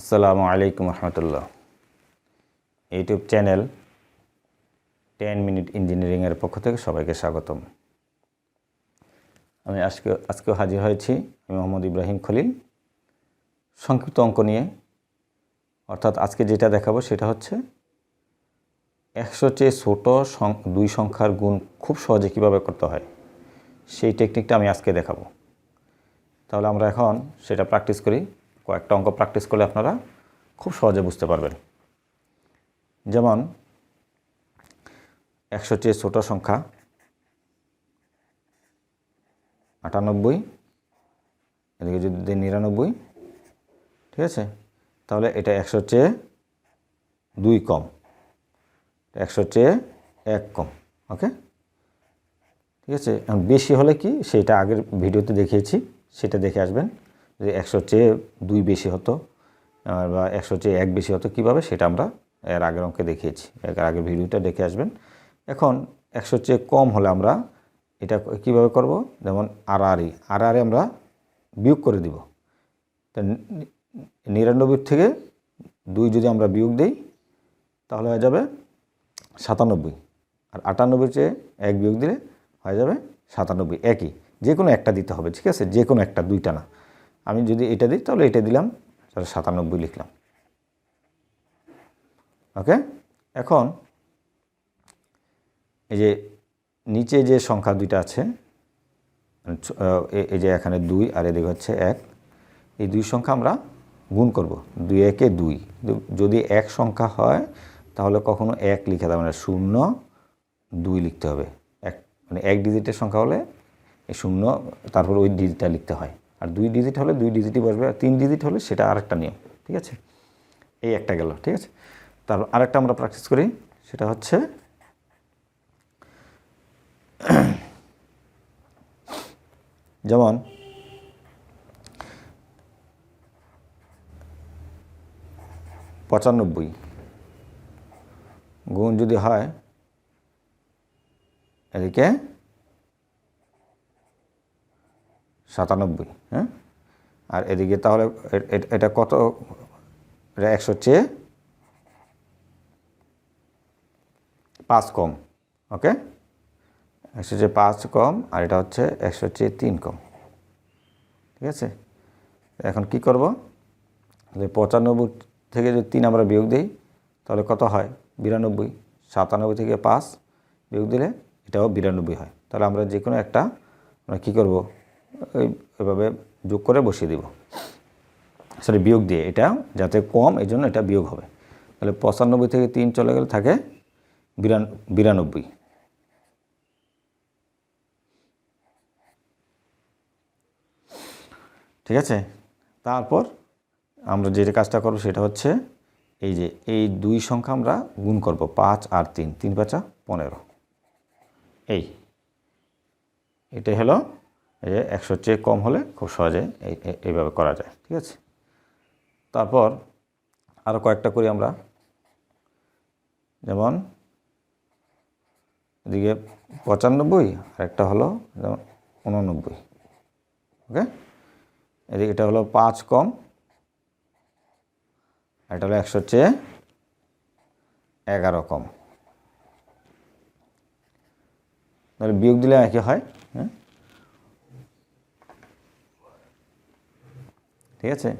আসসালামু আলাইকুম রহমতুল্লাহ। ইউটিউব চ্যানেল টেন মিনিট ইঞ্জিনিয়ারিংয়ের পক্ষ থেকে সবাইকে স্বাগতম। আমি আজকে, আজকেও হাজির হয়েছি আমি মোহাম্মদ ইব্রাহিম খলিল। সংক্ষিপ্ত অঙ্ক নিয়ে। অর্থাৎ আজকে যেটা দেখাবো সেটা হচ্ছে একশো চেয়ে ছোটো দুই সংখ্যার গুণ খুব সহজে কীভাবে করতে হয়, সেই টেকনিকটা আমি আজকে দেখাবো। তাহলে আমরা এখন সেটা প্র্যাকটিস করি। কয়েকটা অঙ্ক প্র্যাকটিস করলে আপনারা খুব সহজে বুঝতে পারবেন। যেমন একশো চেয়ে ছোটো সংখ্যা, আটানব্বই, এদিকে যদি দিই নিরানব্বই, ঠিক আছে? তাহলে এটা একশো চেয়ে দুই কম। একশো চেয়ে এক কম ওকে ঠিক আছে? বেশি হলে কি? সেটা আগের ভিডিওতে দেখিয়েছি, সেটা দেখে আসবেন। যে একশো চেয়ে দুই বেশি হতো বা একশো চেয়ে এক বেশি হতো, কীভাবে সেটা আমরা এর আগের অঙ্কে দেখিয়েছি। এর আগের ভিডিওটা দেখে আসবেন। এখন একশো চেয়ে কম হলে আমরা এটা কীভাবে করব? যেমন আড়াআড়ি আড়াআড়ি আমরা বিয়োগ করে দিব। তা নিরানব্বই থেকে দুই যদি আমরা বিয়োগ দিই, তাহলে হয়ে যাবে সাতানব্বই। আর আটানব্বই চেয়ে এক বিয়োগ দিলে হয়ে যাবে সাতানব্বই। একই। যে কোনো একটা দিতে হবে, ঠিক আছে? যে কোনো একটা, দুইটা না। আমি যদি এটা দিই, তাহলে এটা দিলাম, তাহলে সাতানব্বই লিখলাম। ওকে? এখন এই যে নিচে যে সংখ্যা দুইটা আছে, এই যে এখানে দুই আর এদিকে হচ্ছে এক, এই দুই সংখ্যা আমরা গুণ করব। দুই একে দুই। যদি এক সংখ্যা হয়, তাহলে কখনো এক লিখে দেবে না, শূন্য দুই লিখতে হবে। এক মানে এক ডিজিটের সংখ্যা হলে এই শূন্য, তারপর ওই ডিজিটটা লিখতে হয়। আর দুই ডিজিট হলে দুই ডিজিটই বসবে, আর তিন ডিজিট হলে সেটা আরেকটা নিয়ম, ঠিক আছে? এই একটা গেল, ঠিক আছে? তারপর আরেকটা আমরা প্র্যাকটিস করি, সেটা হচ্ছে যেমন পঁচানব্বই গুণ যদি হয়, এদিকে সাতানব্বই হ্যাঁ? আর এদিকে তাহলে এটা কত? এটা একশো চেয়ে পাঁচ কম, ওকে? একশো চেয়ে পাঁচ কম, আর এটা হচ্ছে একশো চেয়ে তিন কম, ঠিক আছে? এখন কি করব? যে পঁচানব্বই থেকে যদি তিন আমরা বিয়োগ দিই, তাহলে কত হয়? বিরানব্বই, সাতানব্বই থেকে পাঁচ বিয়োগ দিলে এটাও বিরানব্বই হয়। তাহলে আমরা যে কোনো একটা আমরা কী করব? এভাবে যোগ করে বসিয়ে দিব। সরি বিয়োগ দিয়ে। এটা যাতে কম, এই জন্য এটা বিয়োগ হবে। তাহলে পঁচানব্বই থেকে তিন চলে গেলে থাকে বিরান, বিরানব্বই। ঠিক আছে? তারপর আমরা যেটা কাজটা করব সেটা হচ্ছে এই যে এই দুই সংখ্যা আমরা গুণ করব, পাঁচ আর তিন। তিন পাঁচা পনেরো। এই। এটাই হলো এই যে একশোর চেয়ে কম হলে খুব সহজে এই এই- এইভাবে করা যায়, ঠিক আছে? তারপর আরও কয়েকটা করি আমরা। যেমন এদিকে পঁচানব্বই আর একটা হলো যেমন উননব্বই, ওকে? এদিকে এটা হলো পাঁচ কম, এটা হলো একশোর চেয়ে এগারো কম। তাহলে বিয়োগ দিলে একই হয় হ্যাঁ? ঠিক আছে?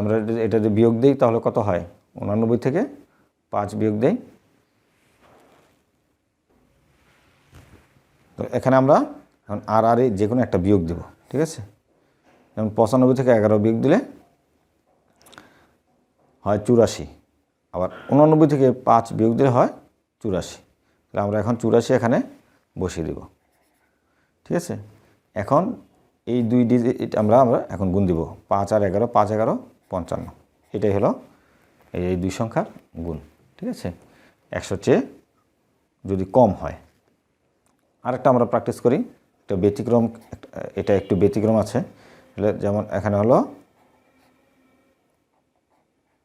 আমরা এটা যদি বিয়োগ দিই, তাহলে কত হয়? উনানব্বই থেকে পাঁচ বিয়োগ দেই। তো এখানে আমরা এখন আর আর যে কোনো একটা বিয়োগ দেব, ঠিক আছে? যেমন পঁচানব্বই থেকে এগারো বিয়োগ দিলে হয় চুরাশি। আবার উনানব্বই থেকে পাঁচ বিয়োগ দিলে হয় চুরাশি। তাহলে আমরা এখন চুরাশি এখানে বসিয়ে দেব, ঠিক আছে? এখন এই দুই ডিজিট আমরা আমরা এখন গুণ দিব পাঁচ আর এগারো, পাঁচ এগারো, পঞ্চান্ন। এটাই হলো এই দুই সংখ্যার গুণ, ঠিক আছে? একশো চেয়ে যদি কম হয়, আরেকটা আমরা প্র্যাকটিস করি, একটা ব্যতিক্রম, এটা একটু ব্যতিক্রম আছে। যেমন এখানে হলো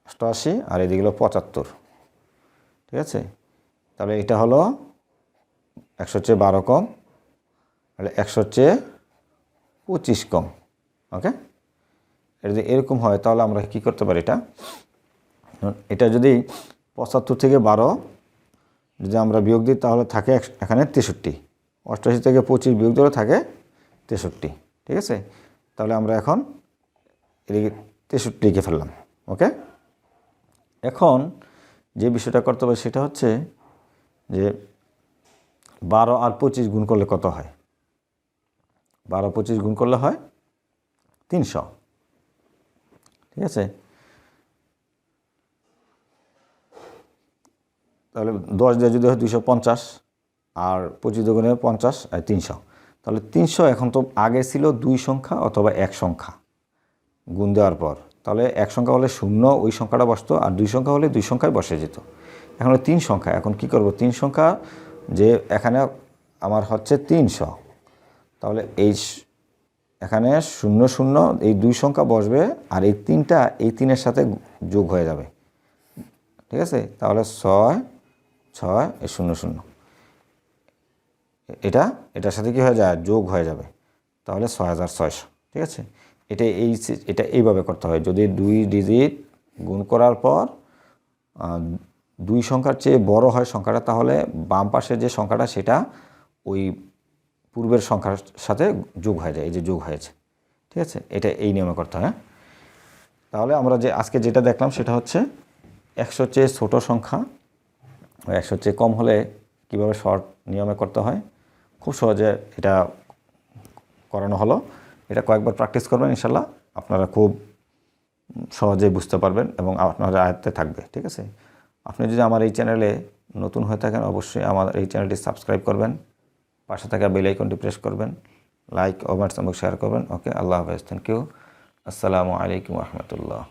অষ্টআশি আর এদিকে হলো পঁচাত্তর, ঠিক আছে? তাহলে এটা হলো একশো চেয়ে বারো কম, তাহলে একশো চেয়ে পঁচিশ কম ওকে এটা যদি এরকম হয়, তাহলে আমরা কি করতে পারি এটা? এটা যদি পঁচাত্তর থেকে বারো, যদি আমরা বিয়োগ দিই, তাহলে থাকে এখানে তেষট্টি। অষ্টআশি থেকে পঁচিশ বিয়োগ দিলে থাকে তেষট্টি, ঠিক আছে? তাহলে আমরা এখন এদিকে তেষট্টি লিখে ফেললাম ওকে এখন যে বিষয়টা করতে হবে সেটা হচ্ছে যে বারো আর পঁচিশ গুণ করলে কত হয়? বারো পঁচিশ গুণ করলে হয় তিনশো। ঠিক আছে? তাহলে দশ দিয়ে যদি হয় দুইশো পঞ্চাশ আর পঁচিশ দুগুণে পঞ্চাশ আর তিনশো। তাহলে তিনশো এখন তো আগে ছিল দুই সংখ্যা অথবা এক সংখ্যা গুণ দেওয়ার পর। তাহলে এক সংখ্যা হলে শূন্য, ওই সংখ্যাটা বসতো আর দুই সংখ্যা হলে দুই সংখ্যায় বসে যেত। এখন তিন সংখ্যা, এখন কি করব? তিন সংখ্যা যে এখানে আমার হচ্ছে তিনশো। তাহলে এই এখানে শূন্য শূন্য, এই দুই সংখ্যা বসবে আর এই তিনটা, এই তিনের সাথে যোগ হয়ে যাবে। ঠিক আছে? তাহলে ছয় ছয়, এই শূন্য শূন্য। এটা, এটার সাথে কি হয়ে যায়? যোগ হয়ে যাবে। তাহলে ছয় হাজার ছয়শো। ঠিক আছে? এটা এই এটা এইভাবে করতে হয়। যদি দুই ডিজিট গুণ করার পর দুই সংখ্যার চেয়ে বড় হয় সংখ্যাটা, তাহলে বাম পাশে যে সংখ্যাটা, সেটা ওই পূর্বের সংখ্যার সাথে যোগ হয়ে যায়, এই যে যোগ হয়েছে। ঠিক আছে? এটা এই নিয়মে করতে হয় হ্যাঁ? তাহলে আমরা যে আজকে যেটা দেখলাম সেটা হচ্ছে একশোর চেয়ে ছোটো সংখ্যা ওই একশোর চেয়ে কম হলে কীভাবে শর্ট নিয়মে করতে হয়? খুব সহজে এটা করানো হলো। এটা কয়েকবার প্র্যাকটিস করবেন ইনশাল্লাহ আপনারা খুব সহজে বুঝতে পারবেন এবং আপনার আয়ত্তে থাকবে, ঠিক আছে? আপনি যদি আমার এই চ্যানেলে নতুন হয়ে থাকেন, অবশ্যই আমার এই চ্যানেলটি সাবস্ক্রাইব করবেন। পাশে থাকা বেল আইকনটি প্রেস করবেন লাইক কমেন্টস সম্ভব শেয়ার করবেন। ওকে আল্লাহ হাফেজ থ্যাংক ইউ আসসালামু আলাইকুম রহমতুল্লাহ।